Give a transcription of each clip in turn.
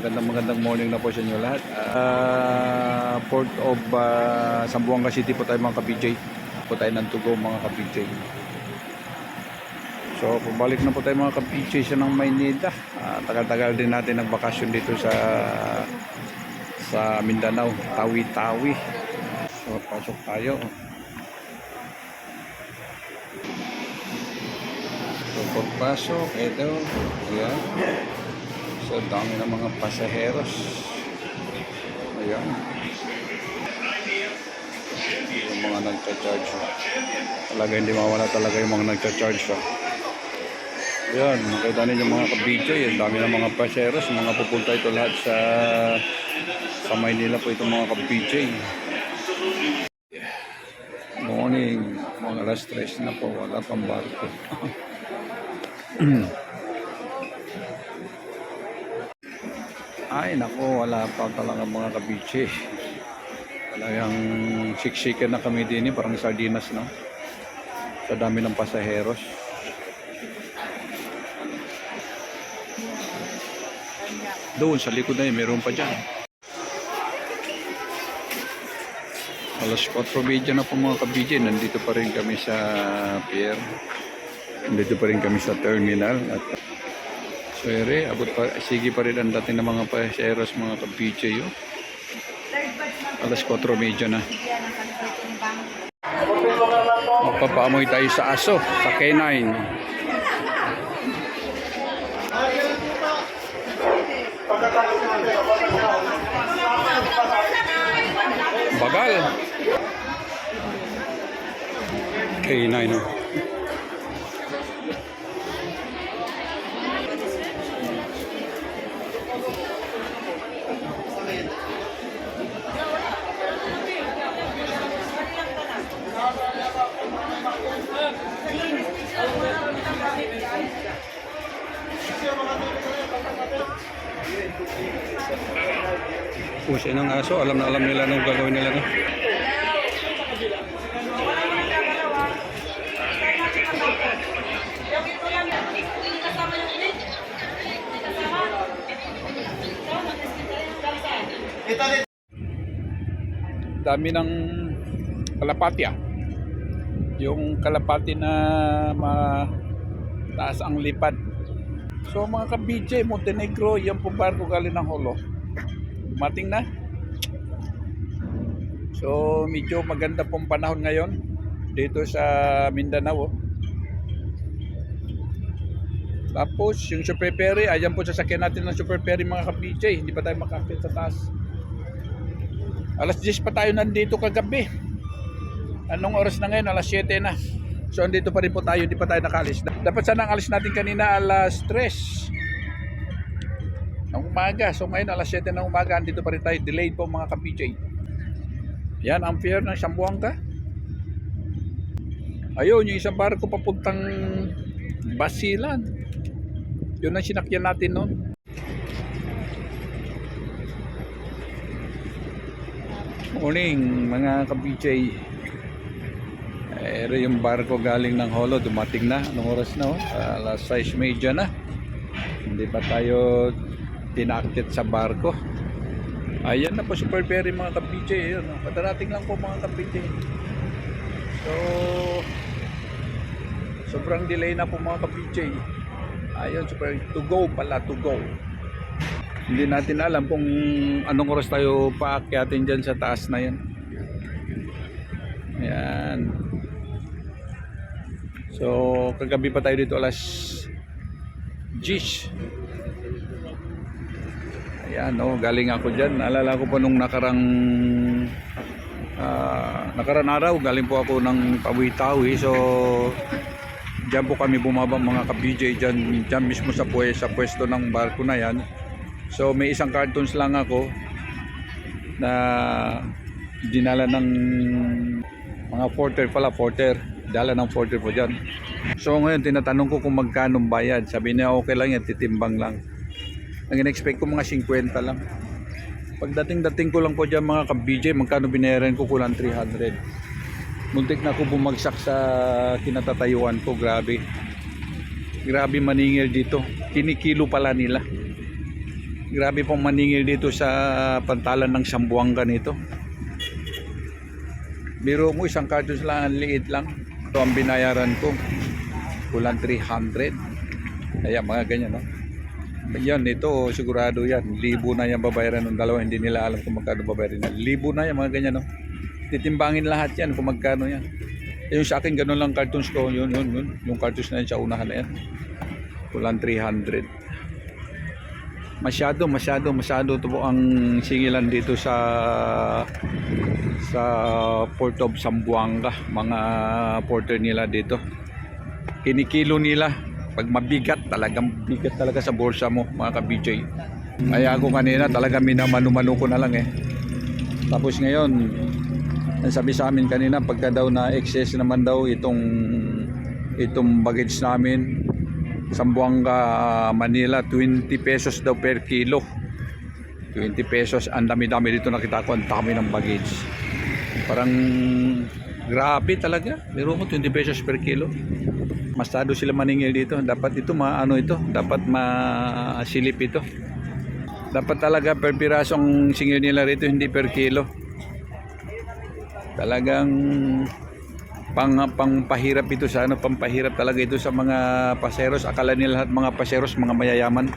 Magandang magandang morning na po sa inyo lahat. Ah, Port of uh, Sambuanga City po tayo mga ka-PJ. Po tayo ng Tugo mga ka-PJ. So, pabalik na po tayo mga ka-PJ sa ng Maynila. Ah, tagal-tagal din natin nagbakasyon dito sa sa Mindanao, Tawi-Tawi. So, pasok tayo. So, pagpasok, ito, yan. So, dami ng mga pasaheros. Ayan. Yung mga nagcha-charge. Talaga hindi mawala talaga yung mga nagcha-charge. Ha. Ayan, nakita ninyo mga ka-BJ. Ang dami ng mga pasaheros. Mga pupunta ito lahat sa sa Maynila po itong mga ka-BJ. Morning. Mga alas 3 na po. Wala pang barko. Ay, nako, wala pa talaga mga kabiche. Talagang siksikan na kami din, eh, parang sardinas, no? Sa dami ng pasaheros. Doon, sa likod na yun, meron pa dyan. Alas 4 video na po mga kabidyo. Nandito pa rin kami sa pier. Nandito pa rin kami sa terminal. At Swere, abot pa, sige pa rin ang dating ng mga paseros, mga kabidyo. Yo. Alas 4 medyo na. Magpapaamoy tayo sa aso, sa K9. Bagal. K9. Oh. Pusi ng aso, alam na alam nila nung gagawin nila. No? Dami ng kalapati ah. Yung kalapati na mataas ang lipad. So mga ka-BJ, Montenegro, yan po barko galing ng Holo. Dumating na. So medyo maganda pong panahon ngayon dito sa Mindanao. oh. Tapos yung Super Ferry, ayan po sasakyan natin ng Super Ferry mga ka-BJ. Hindi pa tayo makakit sa taas. Alas 10 pa tayo nandito kagabi. Anong oras na ngayon? Alas 7 na. So andito pa rin po tayo, hindi pa tayo nakalis. Dapat sana ang alis natin kanina alas 3 ng umaga. So ngayon alas 7 ng umaga, andito pa rin tayo. Delayed po mga ka-PJ. Yan ang pier ng Sambuanga. Ayun, yung isang barko papuntang Basilan. Yun ang sinakyan natin noon. Morning mga ka-PJ. Ero yung barko galing ng Holo, dumating na. Anong oras na? Oh? Alas 6 medya na. Hindi pa tayo tinakit sa barko. Ayan na po Super Ferry mga ka-PJ. Ayan, oh. Lang po mga ka-PJ. So, sobrang delay na po mga ka-PJ. Ayun, super to go pala, to go. Hindi natin alam kung anong oras tayo paakyatin dyan sa taas na yan. Ayan. So, kagabi pa tayo dito alas 10. Ayan, no, galing ako dyan. Naalala ko pa nung nakarang ah, nakarang araw, galing po ako ng Tawi-Tawi. So, dyan po kami bumaba mga ka-BJ dyan, dyan mismo sa, pwe, sa pwesto ng barko na yan. So, may isang cartons lang ako na dinala ng mga porter pala, porter. Dala ng porter po dyan. So ngayon, tinatanong ko kung magkano bayad. Sabi niya, okay lang yan, titimbang lang. Ang in-expect ko mga 50 lang. Pagdating-dating ko lang po dyan mga ka-BJ, magkano binayaran ko kulang 300. Muntik na ako bumagsak sa kinatatayuan ko, grabe. Grabe maningil dito. Kinikilo pala nila. Grabe pong maningil dito sa pantalan ng Sambuanga nito. Biro mo isang cartons lang, ang liit lang. Ito ang binayaran ko. Kulang 300. Kaya mga ganyan, no? Yan, ito sigurado yan. Libo na yan babayaran ng dalawa. Hindi nila alam kung magkano babayaran yan. Libo na yan, mga ganyan, no? Titimbangin lahat yan kung magkano yan. Yung sa akin, ganun lang cartons ko. Yun, yun, yun. Yung cartons na yan sa unahan na yan. Kulang 300 masyado masyado masyado to po ang singilan dito sa sa Port of Zamboanga mga porter nila dito. Kinikilo nila pag mabigat talagang bigat talaga sa bulsa mo mga ka-BJ kaya ako kanina talaga minamano-mano ko na lang eh. Tapos ngayon ang sabi sa amin kanina pagka daw na excess naman daw itong itong baggage namin Sambuanga, Manila, 20 pesos daw per kilo. 20 pesos, ang dami-dami dito nakita ko, ang dami ng baggage. Parang grabe talaga. Biro mo 20 pesos per kilo. Masado sila maningil dito. Dapat ito ma ano ito, dapat masilip ito. Dapat talaga per pirasong singil nila rito, hindi per kilo. Talagang pang pangpahirap ito sa ano pampahirap talaga ito sa mga paseros. Akala nila lahat mga paseros mga mayayaman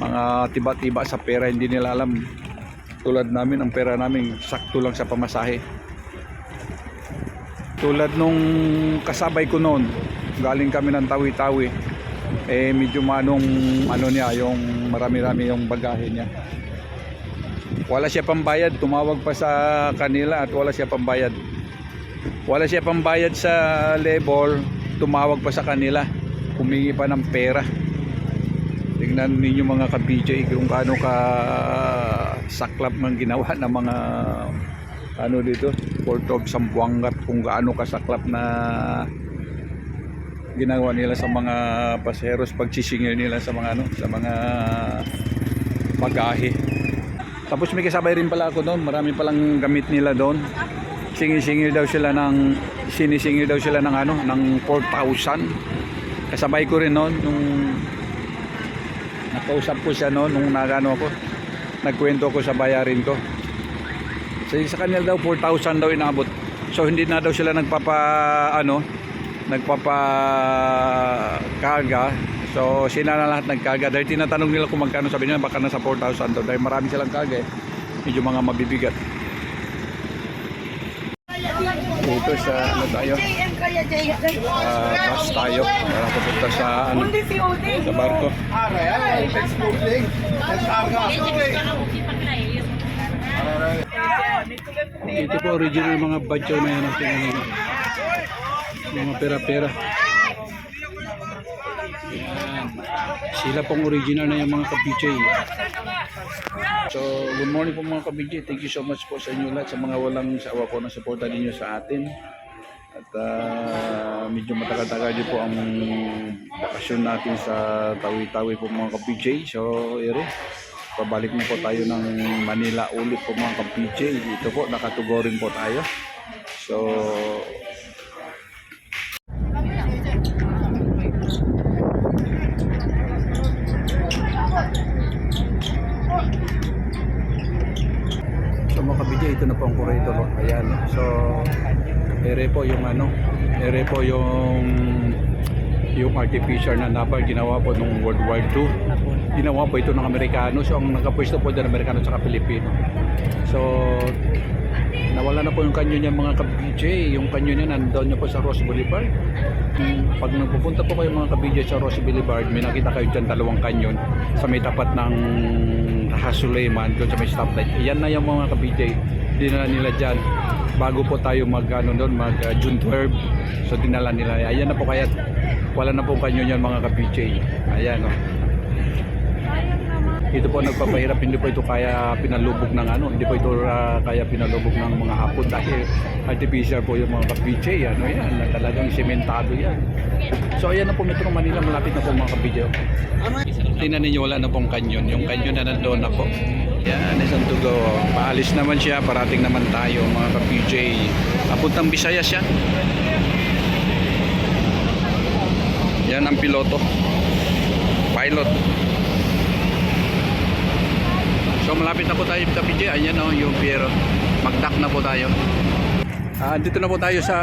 mga tiba-tiba sa pera hindi nila alam. Tulad namin ang pera namin sakto lang sa pamasahe. Tulad nung kasabay ko noon galing kami ng tawi-tawi eh medyo manong ano niya yung marami-rami yung bagahe niya. Wala siya pambayad tumawag pa sa kanila at wala siya pambayad wala siya pambayad sa labor tumawag pa sa kanila. Humingi pa ng pera. Tingnan ninyo mga ka-BJ kung gaano ka saklap ng ginawa ng mga ano dito Port of Sambuanga kung gaano kasaklap na ginawa nila sa mga paseros pagsisingil nila sa mga ano sa mga bagahe. Tapos may kasabay rin pala ako doon. Marami palang gamit nila doon singil-singil daw sila ng sinisingil daw sila ng ano ng 4,000 kasabay ko rin noon nung nakausap ko siya noon nung nagano ako nagkwento ko sa bayarin ko. So sa kanila daw 4,000 daw inabot so hindi na daw sila nagpapa ano nagpapa karga so sila na lahat nagkarga dahil tinatanong nila kung magkano sabi nila baka nasa 4,000 daw. Dahil marami silang karga eh. Medyo mga mabibigat dito sa ano tayo? Ah, bus tayo. Para papunta sa ano sa barko. Ito po original mga badyo na yan ang mga pera-pera. Sila pong original na yung mga ka-BJ So, good morning po mga kabidji. Thank you so much po sa inyo lahat sa mga walang sawa po na suporta ninyo sa atin. At ah, medyo matagal-tagal din po ang bakasyon natin sa Tawi-Tawi po mga kabidji. So, ere, pabalik na po tayo ng Manila ulit po mga kabidji. Dito po, nakatugorin po tayo. So mga kabidya, ito na po ang corridor. Ayan. So, ere po yung ano, ere po yung yung artificial na napal ginawa po nung World War II. Ginawa po ito ng Amerikano. So, ang nakapwesto po dyan Amerikano at Pilipino. So, nawala na po yung kanyo niya mga ka-BJ. Yung kanyo niya nandoon niya po sa Ross Boulevard. Pag nagpupunta po kayo mga ka-BJ sa Ross Boulevard, may nakita kayo dyan dalawang kanyon sa may tapat ng Hasuleman doon sa may stoplight. Yan na yung mga ka-BJ. Dinala nila dyan. Bago po tayo mag ano doon mag uh, June 12 so dinala nila. Ayan na po kaya wala na po kanyo yan mga ka-BJ ayan oh. ito po nagpapahirap. Hindi po ito kaya pinalubog ng ano hindi po ito ah, kaya pinalubog ng mga hapon dahil artificial po yung mga ka-BJ ano yan na talagang sementado yan. So ayan na po Metro Manila. Malapit na po mga ka-BJ tingnan ninyo wala na pong kanyon. Yung kanyon na nandoon na po yan isang tugo paalis naman siya parating naman tayo mga ka-BJ apuntang Visayas yan yan ang piloto pilot So malapit na po tayo sa PJ. Ayan o, yung Piero. Magdak na po tayo. Ah, dito na po tayo sa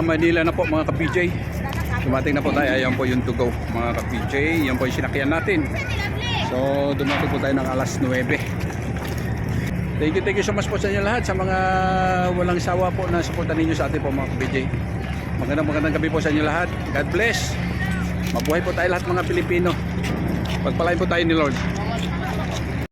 Manila na po mga ka-PJ. Dumating na po tayo. Ayan po yung go mga ka-PJ. Yan po yung sinakyan natin. So dumating po tayo ng alas 9. Thank you, thank you so much po sa inyo lahat sa mga walang sawa po na suporta ninyo sa atin po mga ka-PJ. Magandang magandang gabi po sa inyo lahat. God bless. Mabuhay po tayo lahat mga Pilipino. Pagpalain po tayo ni Lord.